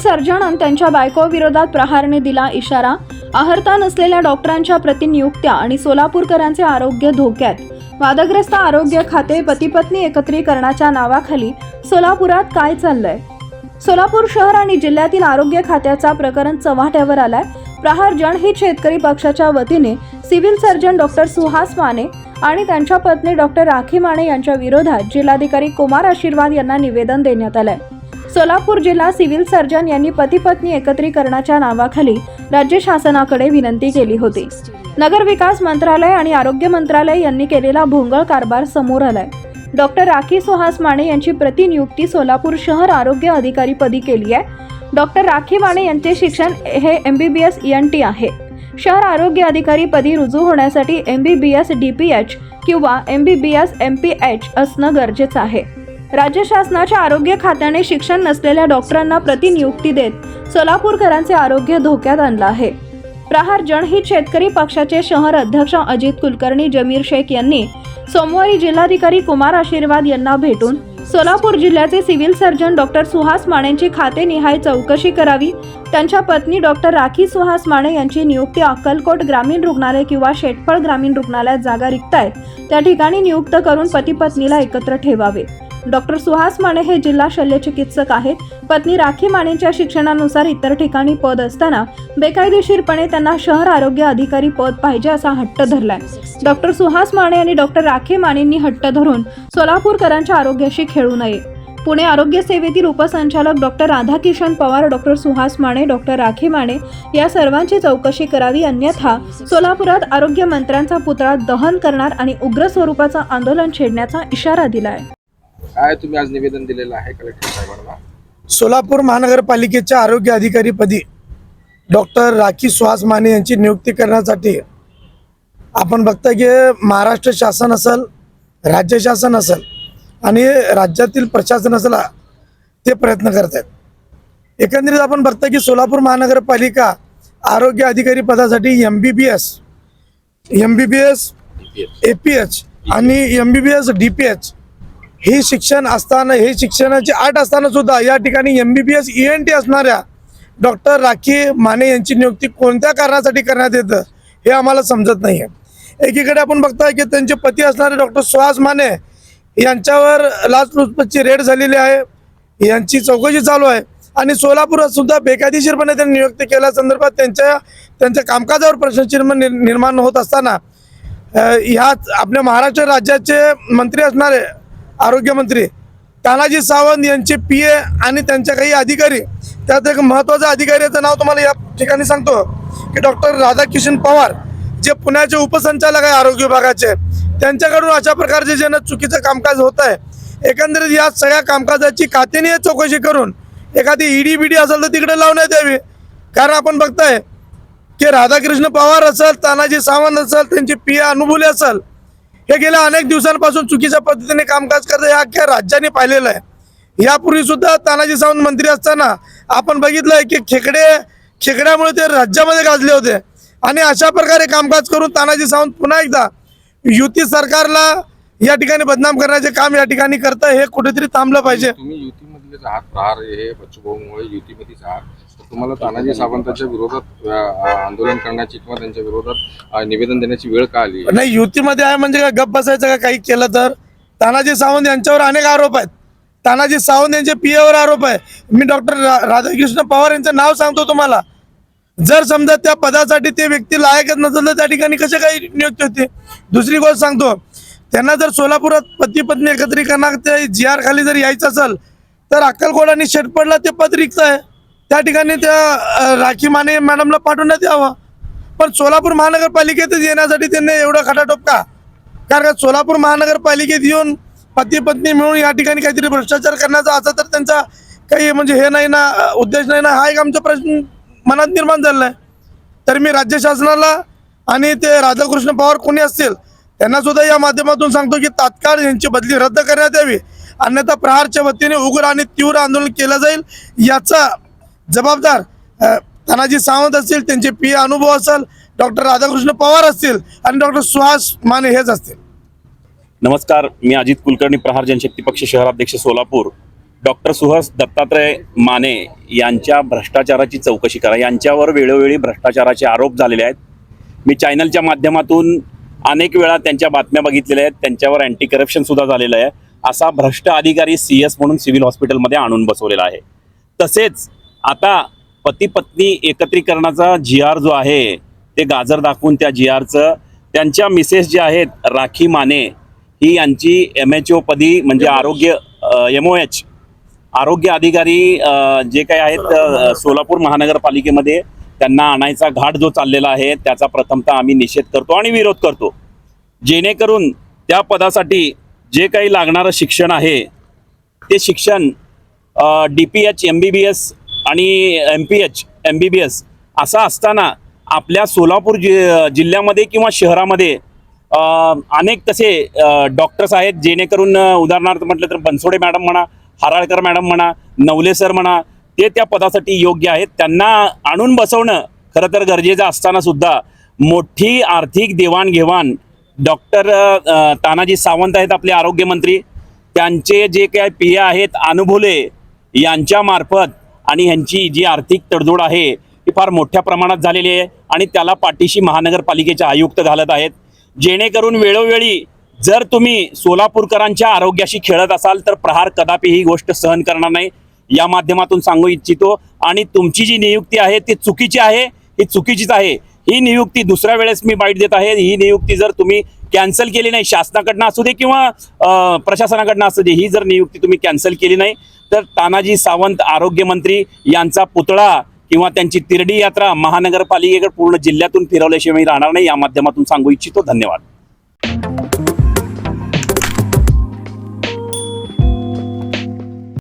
Surgeon त्यांच्या बायकोविरोधात प्रहारने दिला इशारा. आहर्ता नसलेल्या डॉक्टरांच्या प्रतिनियुक्त्या आणि सोलापूरकरांचे आरोग्य धोक्यात. वादग्रस्त आरोग्य खाते पतीपत्नी एकत्रीकरणाच्या नावाखाली सोलापुरात काय चाललंय? सोलापूर शहर आणि जिल्ह्यातील आरोग्य खात्याचा प्रकरण चव्हाट्यावर आलाय. प्रहार जनहित शेतकरी पक्षाच्या वतीने civil surgeon doctor Suhas Mane आणि त्यांच्या पत्नी डॉक्टर राखी माने यांच्या विरोधात जिल्हाधिकारी कुमार आशीर्वाद यांना निवेदन देण्यात आलंय. सोलापूर जिल्हा सिव्हिल सर्जन यांनी पती पत्नी एकत्रीकरणाच्या नावाखाली राज्य शासनाकडे विनंती केली होती. नगर विकास मंत्रालय आणि आरोग्य मंत्रालय यांनी केलेला भोंगळ कारभार समोर आलाय. डॉक्टर राखी सुहास माने यांची प्रतिनियुक्ती सोलापूर शहर आरोग्य अधिकारी पदी केली आहे. डॉक्टर राखी माने यांचे शिक्षण हे M B B S N T आहे. शहर आरोग्य अधिकारी पदी रुजू होण्यासाठी M B B S D P H किंवा M B B S M P H असणं गरजेचं आहे. राज्य शासनाच्या आरोग्य खात्याने शिक्षण नसलेल्या डॉक्टरांना प्रतिनियुक्ती देत सोलापूरकरांचे आरोग्य धोक्यात आणलं आहे. प्रहार जनहित शेतकरी पक्षाचे शहर अध्यक्ष अजित कुलकर्णी जमीर शेख यांनी सोमवारी जिल्हाधिकारी कुमार आशीर्वाद यांना भेटून सोलापूर जिल्ह्याचे सिव्हिल सर्जन डॉक्टर सुहास माणेंची खाते निहाय चौकशी करावी त्यांच्या पत्नी डॉक्टर राखी सुहास माने यांची नियुक्ती अक्कलकोट ग्रामीण रुग्णालय किंवा शेटफळ ग्रामीण रुग्णालयात जागा रिक्त आहेत त्या ठिकाणी नियुक्त करून पती पत्नीला एकत्र ठेवावे. डॉक्टर सुहास माने हे जिल्हा शल्यचिकित्सक आहेत. पत्नी राखी मानेंच्या शिक्षणानुसार इतर ठिकाणी पद असताना बेकायदेशीरपणे त्यांना शहर आरोग्य अधिकारी पद पाहिजे असा हट्ट धरलाय. डॉक्टर सुहास माने आणि डॉक्टर राखी मानेंनी हट्ट धरून सोलापूरकरांच्या आरोग्याशी खेळू नये. पुणे आरोग्य सेवेतील उपसंचालक doctor Radhakishan Pawar doctor Suhas Mane doctor Rakhi Mane या सर्वांची चौकशी करावी अन्यथा सोलापुरात आरोग्य मंत्र्यांचा पुतळा दहन करणार आणि उग्र स्वरूपाचं आंदोलन छेडण्याचा इशारा दिलाय. काय तुम्ही आज निवेदन दिलेलं आहे कलेक्टर साहेबांना? सोलापूर महानगरपालिकेच्या आरोग्य अधिकारीपदी डॉक्टर राखी सुहास माने यांची नियुक्ती करण्यासाठी आपण बघता की महाराष्ट्र शासन असेल राज्य शासन असेल आणि राज्यातील प्रशासन असेल ते प्रयत्न करत आहेत एकंदरीत आपण बघता की सोलापूर महानगरपालिका आरोग्य अधिकारी पदासाठी M B B S M B B S A P H आणि M B B S D P H हे शिक्षण असताना हे शिक्षणाची आट असताना सुद्धा या ठिकाणी M B B S E N T असणाऱ्या डॉक्टर राखी माने यांची नियुक्ती कोणत्या कारणासाठी करण्यात येतं हे आम्हाला समजत नाही आहे एकीकडे आपण बघताय की त्यांचे पती असणारे डॉक्टर सुहास माने यांच्यावर लाचलुचपतची रेड झालेली आहे यांची चौकशी चालू आहे. आणि सोलापुरात सुद्धा बेकायदेशीरपणे त्यांनी नियुक्ती केल्या संदर्भात त्यांच्या त्यांच्या कामकाजावर प्रश्नचिन्ह निर्माण होत असताना ह्याच आपल्या महाराष्ट्र राज्याचे मंत्री असणारे आरोग्यमंत्री तानाजी सावंत यांचे पी ए आणि त्यांच्या काही अधिकारी त्यात एक महत्त्वाचं अधिकाऱ्याचं नाव तुम्हाला या ठिकाणी सांगतो की डॉक्टर राधाकिशन पवार जे पुण्याचे उपसंचालक आहे आरोग्य विभागाचे त्यांच्याकडून अशा प्रकारचे जे ना चुकीचं कामकाज होत आहे एकंदरीत या सगळ्या कामकाजाची कातेने चौकशी करून एखादी ईडी बीडी असेल तर तिकडे लावण्यात यावी. कारण आपण बघताय की राधाकृष्ण पवार असेल तानाजी सावंत असेल त्यांची पी ए अनुभुले असेल हे गेल्या अनेक दिवसांपासून चुकीच्या पद्धतीने कामकाज करत या अख्ख्या राज्याने पाहिलेलं आहे. यापूर्वी सुद्धा तानाजी सावंत मंत्री असताना आपण बघितलंय की खेकडे खेकड्यामुळे ते राज्यामध्ये गाजले होते. आणि अशा प्रकारे कामकाज करून तानाजी सावंत पुन्हा एकदा युती सरकारला या ठिकाणी बदनाम करण्याचे काम या ठिकाणी करतं हे कुठेतरी थांबलं पाहिजे. तुम्ही आहात प्रहार हे बच्चूभाऊमुळे युतीमध्येच आहात तर तुम्हाला तानाजी सावंतांच्या विरोधात आंदोलन करण्याची किंवा त्यांच्या विरोधात निवेदन देण्याची वेळ का आली? नाही युतीमध्ये आहे म्हणजे काय गप्प बसायचं का काही केलं तर? तानाजी सावंत यांच्यावर अनेक आरोप आहेत. तानाजी सावंत यांच्या पियावर आरोप आहे. मी डॉक्टर राधाकृष्ण पवार यांचं नाव सांगतो तुम्हाला. जर समजा त्या पदासाठी ते व्यक्ती लायकच नसेल तर त्या ठिकाणी कसे काही नियुक्ती होते? दुसरी गोष्ट सांगतो. त्यांना जर सोलापुरात पती पत्नी एकत्रीकरणात ते जी आर खाली जर यायचं असेल तर अक्कलकोट आणि शेटपडला ते पद रिक्त आहे. त्या ठिकाणी त्या राखी माने मॅडमला पाठवण्यात यावं. पण सोलापूर महानगरपालिकेतच येण्यासाठी त्यांनी एवढा खटाटोप का कारण का सोलापूर महानगरपालिकेत येऊन पती पत्नी मिळून या ठिकाणी काहीतरी भ्रष्टाचार करण्याचा असा तर त्यांचा काही म्हणजे हे नाही ना उद्देश नाही ना हा एक आमचा प्रश्न मनात निर्माण झालेला आहे तर मी राज्य शासनाला आणि ते राधाकृष्ण पवार कोणी असतील त्यांना सुद्धा या माध्यमातून सांगतो की तात्काळ यांची बदली रद्द करण्यात यावी. अन्यथा प्रहारच्या वतीने उग्र आणि तीव्र आंदोलन केलं जाईल. याचा जबाबदार तानाजी सावंत असतील त्यांचे पी अनुभव असेल डॉक्टर राधाकृष्ण पवार असतील आणि डॉक्टर सुहास माने हेच असतील. नमस्कार मी अजित कुलकर्णी प्रहार जनशक्ती पक्ष शहराध्यक्ष सोलापूर. डॉक्टर सुहास दत्तात्रय माने यांच्या भ्रष्टाचाराची चौकशी करा. यांच्यावर वेळोवेळी भ्रष्टाचाराचे आरोप झालेले आहेत. मी चॅनलच्या माध्यमातून अनेक वेळा त्यांच्या बातम्या बघितलेल्या आहेत. त्यांच्यावर अँटी करप्शनसुद्धा झालेलं आहे. असा भ्रष्ट अधिकारी सी एस म्हणून सिव्हिल हॉस्पिटलमध्ये आणून बसवलेला आहे. तसेच आता पती पत्नी एकत्रीकरणाचा जी आर जो आहे ते गाजर दाखवून त्या जी आरचं त्यांच्या मिसेस जे आहेत राखी माने ही यांची एम एच ओ पदी म्हणजे आरोग्य एम ओ एच आरोग्य अधिकारी जे काही आहेत सोलापूर महानगरपालिकेमध्ये त्यांना आणायचा घाट जो चाललेला आहे त्याचा प्रथमतः आम्ही निषेध करतो आणि विरोध करतो. जेणेकरून त्या पदासाठी जे काही लागणारं शिक्षण आहे ते शिक्षण D P H M B B S आणि M P H M B B S असं असताना आपल्या सोलापूर जि जिल्ह्यामध्ये किंवा शहरामध्ये अनेक तसे डॉक्टर्स आहेत जेणेकरून उदाहरणार्थ म्हटलं तर बनसोडे मॅडम म्हणा हराळकर मॅडम म्हणा नवले सर म्हणा ते त्या पदासाठी योग्य आहेत. त्यांना आणून बसवणं खरं तर गरजेचं असताना सुद्धा मोठी आर्थिक देवाणघेवाण डॉक्टर तानाजी सावंत आहेत आपले आरोग्यमंत्री त्यांचे जे काही पी आहेत अनुभुले यांच्यामार्फत आणि ह्यांची जी आर्थिक तडजोड आहे ती फार मोठ्या प्रमाणात झालेली आहे आणि त्याला पाठीशी महानगरपालिकेचे आयुक्त घालत आहेत. जेणेकरून वेळोवेळी जर तुम्ही सोलापूरकरांच्या आरोग्याशी खेळत असाल तर प्रहार कदापि ही गोष्ट सहन करणार नाही. या माध्यमातून सांगू इच्छितो. आणि तुमची जी नियुक्ती आहे ती चुकीची आहे. ही चुकीचीच आहे. ही नियुक्ती दुसऱ्या वेळेस मी बाईट देत आहे. ही नियुक्ती जर तुम्ही कॅन्सल केली नाही शासनाकडनं असू दे किंवा प्रशासनाकडनं असू दे ही जर नियुक्ती तुम्ही कॅन्सल केली नाही तर तानाजी सावंत आरोग्यमंत्री यांचा पुतळा किंवा त्यांची तिरडी यात्रा महानगरपालिकेकडे पूर्ण जिल्ह्यातून फिरवल्याशिवाय राहणार नाही. या माध्यमातून सांगू इच्छितो. धन्यवाद.